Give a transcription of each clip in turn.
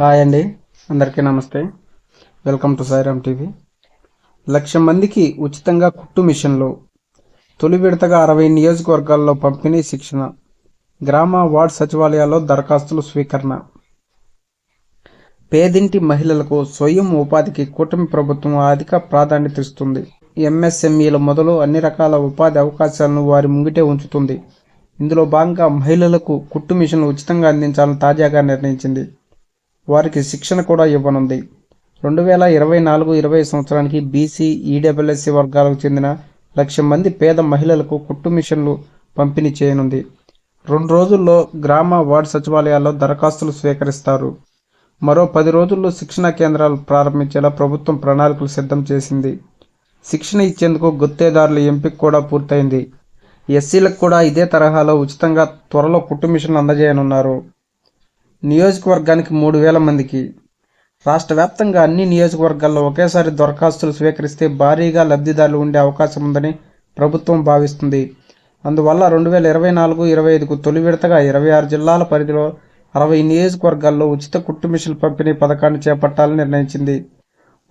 Hi అండి. అందరికీ నమస్తే. Welcome to Sairam TV. Lakh మందికి ఉచితంగా కుట్టు మిషన్లు తొలి విడతగా అరవై నియోజకవర్గాల్లో పంపిణీ శిక్షణ గ్రామ వార్డ్ సచివాలయాల్లో దరఖాస్తులు స్వీకరణ. పేదింటి మహిళలకు స్వయం ఉపాధికి కూటమి ప్రభుత్వం అధిక ప్రాధాన్యత ఇస్తుంది. ఎంఎస్ఎంఈల మొదలు అన్ని రకాల ఉపాధి అవకాశాలను వారి ముంగిటే ఉంచుతుంది. ఇందులో భాగంగా మహిళలకు కుట్టు మిషన్లు ఉచితంగా అందించాలని తాజాగా నిర్ణయించింది. వారికి శిక్షణ కూడా ఇవ్వనుంది. రెండు వేల ఇరవై నాలుగు ఇరవై సంవత్సరానికి బీసీ ఈడబ్ల్యూఎస్సీ వర్గాలకు చెందిన లక్ష మంది పేద మహిళలకు కుట్టు మిషన్లు పంపిణీ చేయనుంది. రెండు రోజుల్లో గ్రామ వార్డు సచివాలయాల్లో దరఖాస్తులు స్వీకరిస్తారు. మరో పది రోజుల్లో శిక్షణ కేంద్రాలు ప్రారంభించేలా ప్రభుత్వం ప్రణాళికలు సిద్ధం చేసింది. శిక్షణ ఇచ్చేందుకు గుత్తేదారుల ఎంపిక కూడా పూర్తయింది. ఎస్సీలకు కూడా ఇదే తరహాలో ఉచితంగా త్వరలో కుట్టు మిషన్లు అందజేయనున్నారు. నియోజకవర్గానికి మూడు వేల మందికి. రాష్ట్ర వ్యాప్తంగా అన్ని నియోజకవర్గాల్లో ఒకేసారి దరఖాస్తులు స్వీకరిస్తే భారీగా లబ్ధిదారులు ఉండే అవకాశం ఉందని ప్రభుత్వం భావిస్తుంది. అందువల్ల రెండు వేల ఇరవై నాలుగు ఇరవై ఐదుకు తొలి విడతగా ఇరవై ఆరు జిల్లాల పరిధిలో అరవై నియోజకవర్గాల్లో ఉచిత కుట్టు మిషన్ పంపిణీ పథకాన్ని చేపట్టాలని నిర్ణయించింది.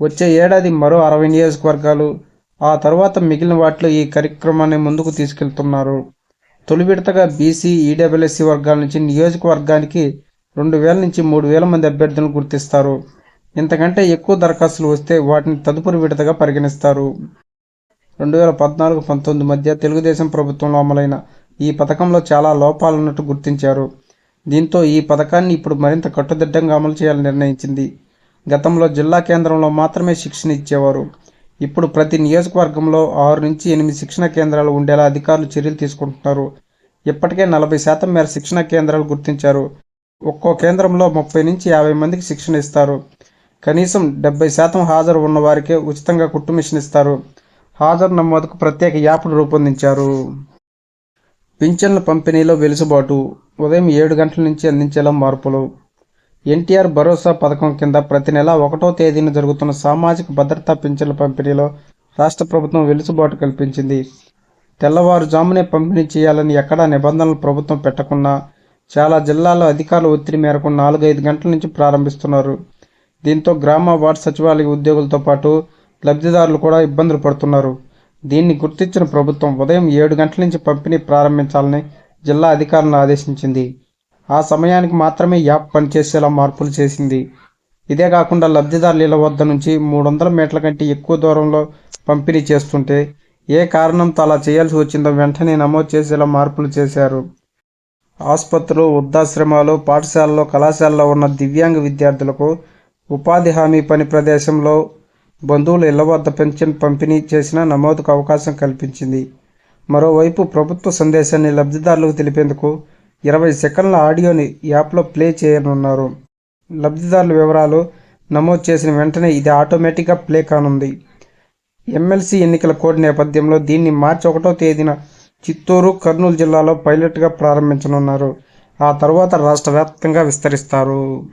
వచ్చే ఏడాది మరో అరవై నియోజకవర్గాలు ఆ తర్వాత మిగిలిన వాటిలో ఈ కార్యక్రమాన్ని ముందుకు తీసుకెళ్తున్నారు. తొలి విడతగా బీసీ ఈడబ్ల్యూఎస్సీ వర్గాల నుంచి నియోజకవర్గానికి రెండు వేల నుంచి మూడు వేల మంది అభ్యర్థులను గుర్తిస్తారు. ఇంతకంటే ఎక్కువ దరఖాస్తులు వస్తే వాటిని తదుపరి విడతగా పరిగణిస్తారు. రెండు వేల పద్నాలుగు పంతొమ్మిది మధ్య తెలుగుదేశం ప్రభుత్వంలో అమలైన ఈ పథకంలో చాలా లోపాలున్నట్టు గుర్తించారు. దీంతో ఈ పథకాన్ని ఇప్పుడు మరింత కట్టుదిట్టంగా అమలు చేయాలని నిర్ణయించింది. గతంలో జిల్లా కేంద్రంలో మాత్రమే శిక్షణ ఇచ్చేవారు. ఇప్పుడు ప్రతి నియోజకవర్గంలో ఆరు నుంచి ఎనిమిది శిక్షణ కేంద్రాలు ఉండేలా అధికారులు చర్యలు తీసుకుంటున్నారు. ఇప్పటికే నలభై శాతం మేర శిక్షణ కేంద్రాలు గుర్తించారు. ఒక్కో కేంద్రంలో ముప్పై నుంచి యాభై మందికి శిక్షణ ఇస్తారు. కనీసం డెబ్బై శాతం హాజరు ఉన్నవారికే ఉచితంగా కుట్టు మిషన్ ఇస్తారు. హాజరు నమోదుకు ప్రత్యేక యాప్ను రూపొందించారు. పింఛన్ల పంపిణీలో వెలుసుబాటు ఉదయం ఏడు గంటల నుంచి అందించేలా మార్పులు. ఎన్టీఆర్ భరోసా పథకం కింద ప్రతి నెల ఒకటో తేదీన జరుగుతున్న సామాజిక భద్రతా పింఛన్ల పంపిణీలో రాష్ట్ర ప్రభుత్వం వెలుసుబాటు కల్పించింది. తెల్లవారుజామునే పంపిణీ చేయాలని ఎక్కడా నిబంధనలు ప్రభుత్వం పెట్టకున్నా చాలా జిల్లాల్లో అధికారుల ఒత్తిడి మేరకు నాలుగైదు గంటల నుంచి ప్రారంభిస్తున్నారు. దీంతో గ్రామ వార్డు సచివాలయ ఉద్యోగులతో పాటు లబ్ధిదారులు కూడా ఇబ్బందులు పడుతున్నారు. దీన్ని గుర్తించిన ప్రభుత్వం ఉదయం ఏడు గంటల నుంచి పంపిణీ ప్రారంభించాలని జిల్లా అధికారులను ఆదేశించింది. ఆ సమయానికి మాత్రమే యాప్ పనిచేసేలా మార్పులు చేసింది. ఇదే కాకుండా లబ్ధిదారుల ఇళ్ళ వద్ద నుంచి మూడు వందల మీటర్ల కంటే ఎక్కువ దూరంలో పంపిణీ చేస్తుంటే ఏ కారణంతో అలా చేయాల్సి వచ్చిందో వెంటనే నమోదు చేసేలా మార్పులు చేశారు. ఆసుపత్రులు వృద్ధాశ్రమాలు పాఠశాలలో కళాశాలలో ఉన్న దివ్యాంగ విద్యార్థులకు ఉపాధి హామీ పని ప్రదేశంలో బంధువుల ఇళ్ళ వద్ద పెన్షన్ పంపిణీ చేసిన నమోదుకు అవకాశం కల్పించింది. మరోవైపు ప్రభుత్వ సందేశాన్ని లబ్ధిదారులకు తెలిపేందుకు ఇరవై సెకండ్ల ఆడియోని యాప్లో ప్లే చేయనున్నారు. లబ్ధిదారుల వివరాలు నమోదు చేసిన వెంటనే ఇది ఆటోమేటిక్గా ప్లే కానుంది. ఎమ్మెల్సీ ఎన్నికల కోడ్ నేపథ్యంలో దీన్ని మార్చి ఒకటో తేదీన చిత్తూరు కర్నూలు జిల్లాలో పైలట్గా ప్రారంభించనున్నారు. ఆ తర్వాత రాష్ట్ర వ్యాప్తంగా విస్తరిస్తారు.